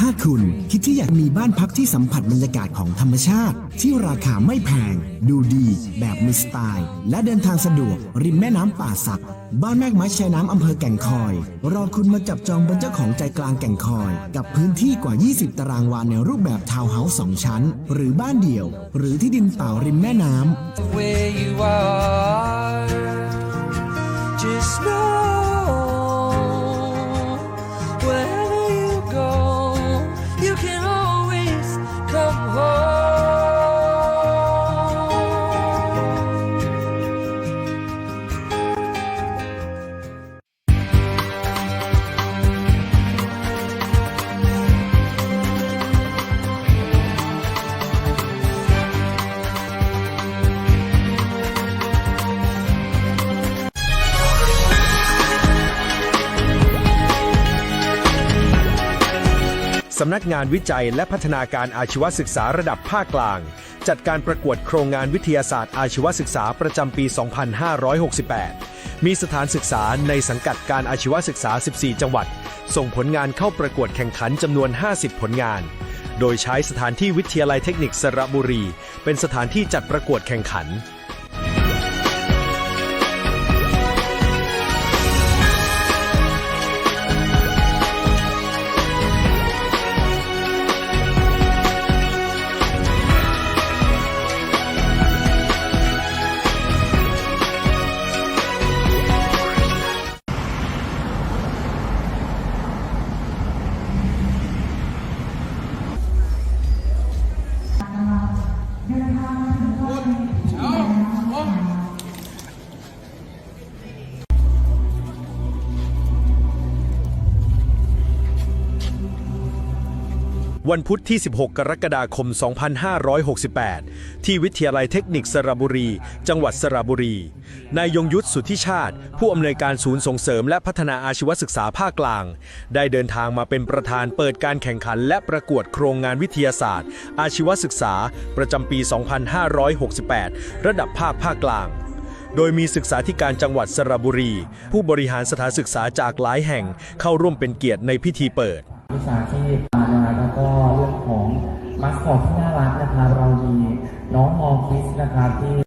ถ้าคุณคิดที่อยากมีบ้านพักที่สัมผัสบรรยากาศของธรรมชาติ ที่ราคาไม่แพง ดูดีแบบมีสไตล์ และเดินทางสะดวก ริมแม่น้ำป่าสัก บ้านแมกไม้ชายน้ำอำเภอแก่งคอย รอคุณมาจับจองเป็นเจ้าของใจกลางแก่งคอย กับพื้นที่กว่า 20 ตารางวาในรูปแบบทาวน์เฮาส์สองชั้น หรือบ้านเดี่ยว หรือที่ดินเปล่าริมแม่น้ำ สำนักงานวิจัยและพัฒนาการอาชีวศึกษาระดับภาคกลาง จัดการประกวดโครงงานวิทยาศาสตร์อาชีวศึกษาประจำปี 2568 มีสถานศึกษาในสังกัดการอาชีวศึกษา 14 จังหวัด ส่งผลงานเข้าประกวดแข่งขันจำนวน 50 ผลงาน โดยใช้สถานที่วิทยาลัยเทคนิคสระบุรี เป็นสถานที่จัดประกวดแข่งขัน วันพุธที่ 16 กรกฎาคม 2568 ที่วิทยาลัยเทคนิคสระบุรี จังหวัดสระบุรี นายยงยุทธสุทธิชาติ ผู้อำนวยการศูนย์ส่งเสริมและพัฒนาอาชีวศึกษาภาคกลาง ได้เดินทางมาเป็นประธานเปิดการแข่งขันและประกวดโครงงานวิทยาศาสตร์ อาชีวศึกษา ประจำปี 2568 ระดับภาคภาคกลางโดยมีศึกษาธิการจังหวัดสระบุรี ผู้บริหารสถานศึกษาจากหลายแห่งเข้าร่วมเป็นเกียรติในพิธีเปิด วิชาชีพนะครับ แล้วก็เรื่องของมัสคอตที่น่ารักนะครับเรามีน้องมอคิสนะครับที่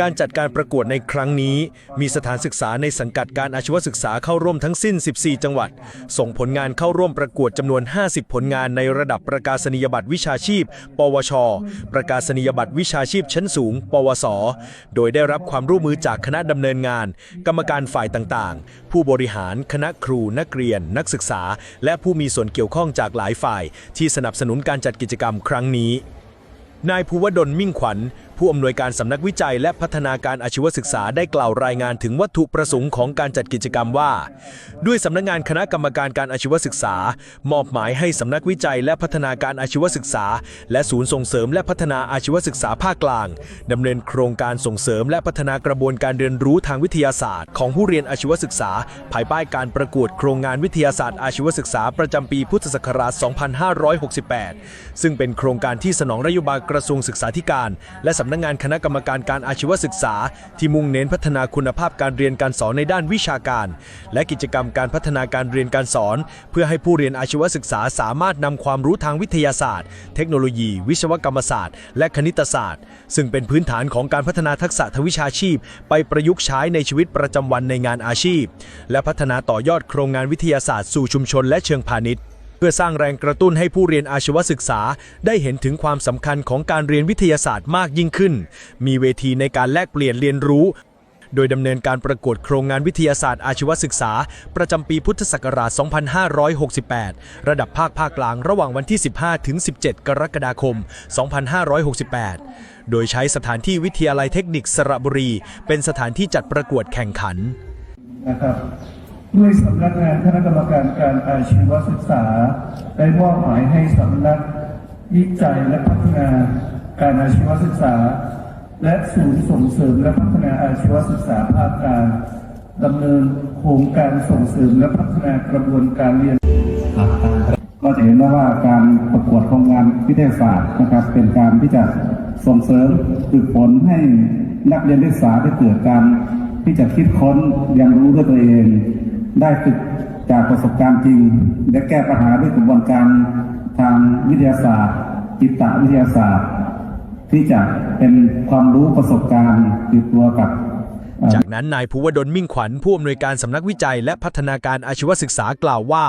การจัดการประกวดในครั้งนี้ มีสถานศึกษาในสังกัดการอาชีวศึกษาเข้าร่วมทั้งสิ้น 14 จังหวัด ส่งผลงานเข้าร่วมประกวดจำนวน 50 ผลงานในระดับประกาศนียบัตรวิชาชีพ ปวช ประกาศนียบัตรวิชาชีพชั้นสูง ปวส โดยได้รับความร่วมมือจากคณะดำเนินงาน กรรมการฝ่ายต่างๆ ผู้บริหาร คณะครู นักเรียน นักศึกษา และผู้มีส่วนเกี่ยวข้องจากหลายฝ่าย ที่สนับสนุนการจัดกิจกรรมครั้งนี้นายภูวดลมิ่งขวัญผู้อำนวยการสำนักวิจัยและพัฒนาการอาชีวศึกษาได้กล่าวรายงานถึงวัตถุประสงค์ของการจัดกิจกรรมว่า ด้วยสำนักงานคณะกรรมการการอาชีวศึกษา มอบหมายให้สำนักวิจัยและพัฒนาการอาชีวศึกษา และศูนย์ส่งเสริมและพัฒนาอาชีวศึกษาภาคกลางดำเนินโครงการส่งเสริมและพัฒนากระบวนการเรียนรู้ทางวิทยาศาสตร์ ของผู้เรียนอาชีวศึกษา ภายใต้การประกวดโครงงานวิทยาศาสตร์อาชีวศึกษาประจำปีพุทธศักราช 2568 ซึ่งเป็นโครงการที่สนองนโยบายกระทรวงศึกษาธิการ และสำนักงานคณะกรรมการการอาชีวศึกษา ที่มุ่งเน้นพัฒนาคุณภาพการเรียนการสอนในด้านวิชาการ และกิจกรรมการพัฒนาการเรียนการสอน เพื่อให้ผู้เรียนอาชีวศึกษาสามารถนำความรู้ทางวิทยาศาสตร์ เทคโนโลยี วิศวกรรมศาสตร์ และคณิตศาสตร์ ซึ่งเป็นพื้นฐานของการพัฒนาทักษะทางวิชาชีพ ไปประยุกต์ใช้ในชีวิตประจำวันในงานอาชีพ และพัฒนาต่อยอดโครงงานวิทยาศาสตร์สู่ชุมชนและเชิงพาณิชย์ พื่อสร้างแรงกระตุ้นให้ผู้เรียนอาชีวศึกษา ได้เห็นถึงความสำคัญของการเรียนวิทยาศาสตร์มากยิ่งขึ้น มีเวทีในการแลกเปลี่ยนเรียนรู้ โดยดำเนินการประกวดโครงงานวิทยาศาสตร์อาชีวศึกษา ประจำปีพุทธศักราช 2568 ระดับภาคภาคกลางระหว่างวันที่ 15 ถึง 17 กรกฎาคม 2568 โดยใช้สถานที่วิทยาลัยเทคนิคสระบุรี เป็นสถานที่จัดประกวดแข่งขันนะครับ ด้วยสำนักงานคณะกรรมการการอาชีวศึกษา ได้มอบหมายให้สำนักวิจัยและพัฒนาการอาชีวศึกษา และศูนย์ส่งเสริมและพัฒนาอาชีวศึกษาภาคกลางดำเนินโครงการส่งเสริมและพัฒนากระบวนการเรียนก็จะเห็นได้ว่าการประกวดโครงงานวิทยาศาสตร์นะครับ เป็นการที่จะส่งเสริมฝึกฝนให้นักเรียนนักศึกษาได้เกิดการที่จะคิดค้นเรียนรู้ด้วยตัวเอง ได้ฝึกจากประสบการณ์จริง และแก้ปัญหาด้วยกระบวนการทางวิทยาศาสตร์ จิตวิทยาศาสตร์ ที่จะเป็นความรู้ประสบการณ์ติดตัวกับ จากนั้นนายภูวดลมิ่งขวัญผู้อำนวยการสำนักวิจัย และพัฒนาการอาชีวศึกษากล่าวว่า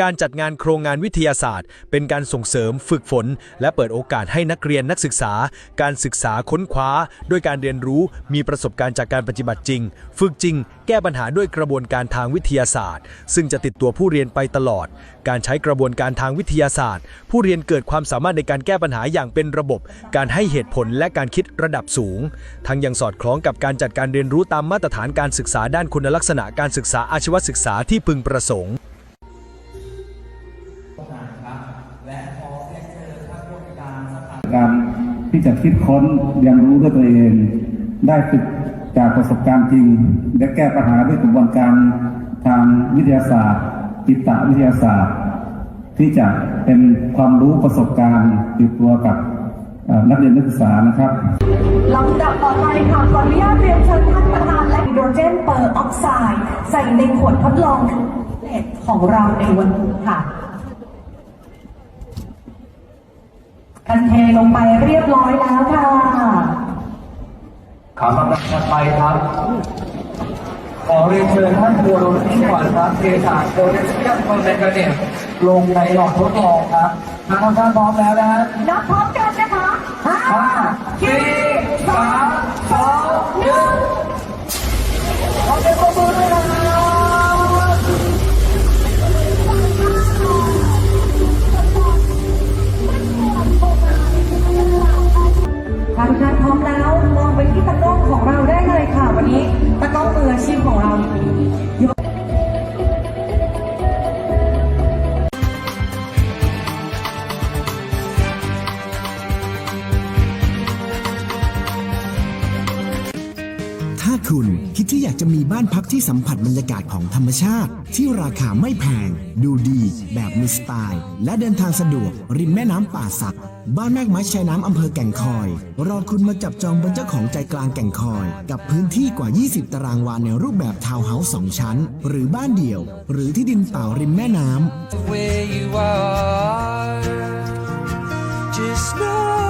การจัดงานโครงงานวิทยาศาสตร์ เป็นการส่งเสริม ฝึกฝน และเปิดโอกาสให้นักเรียนนักศึกษา การศึกษาค้นคว้า ด้วยการเรียนรู้มีประสบการณ์จากการปฏิบัติจริง ฝึกจริง แก้ปัญหาด้วยกระบวนการทางวิทยาศาสตร์ ซึ่งจะติดตัวผู้เรียนไปตลอด การใช้กระบวนการทางวิทยาศาสตร์ ผู้เรียนเกิดความสามารถในการแก้ปัญหาอย่างเป็นระบบ การให้เหตุผลและการคิดระดับสูง ทั้งยังสอดคล้องกับการจัดการเรียนรู้ตามมาตรฐานการศึกษาด้านคุณลักษณะการศึกษาอาชีวศึกษาที่พึงประสงค์การที่จะคิดค้นเรียนรู้ด้วยตัวเอง ได้ฝึกจากประสบการณ์จริง และแก้ปัญหาด้วยกระบวนการทางวิทยาศาสตร์จิตวิทยาศาสตร์ ที่จะเป็นความรู้ประสบการณ์ติดตัวกับเอ่อนักเรียนนักศึกษานะครับลำดับต่อไป เจนเปอร์ออกไซด์ใส่ในขวดทดลองเล็ดของเราในวันนี้ค่ะกันเทลงไปเรียบร้อยแล้วค่ะครับลำดับถัดไปครับ ขอเรียนเชิญท่านบัวรนที่ขวัญครับเทศาสตร์โพแทสเซียมคอนเซนเทรตลงในหลอดทดลองครับทางท่านพร้อมแล้วนะฮะนับพร้อมกันนะคะห้าห้าสี่สี่ส ถ้าทุกท่านพร้อมแล้ว มองไปที่ตะกร้องของเราได้เลยค่ะ วันนี้ตะกร้องมืออาชีพของเรายกาคุณคิดที่อยากจะมีบ้านพักที่สัมผัสบรรยากาศของธรรมชาติ ที่ราคาไม่แพง ดูดีแบบมีสไตล์ และเดินทางสะดวก ริมแม่น้ำป่าสัก บ้านแมกไม้ชายน้ำอำเภอแก่งคอย รอคุณมาจับจองเป็นเจ้าของใจกลางแก่งคอย กับพื้นที่กว่า 20 ตารางวาในรูปแบบทาวน์เฮาส์สองชั้น หรือบ้านเดี่ยว หรือที่ดินเปล่าริมแม่น้ำ where you are. Just know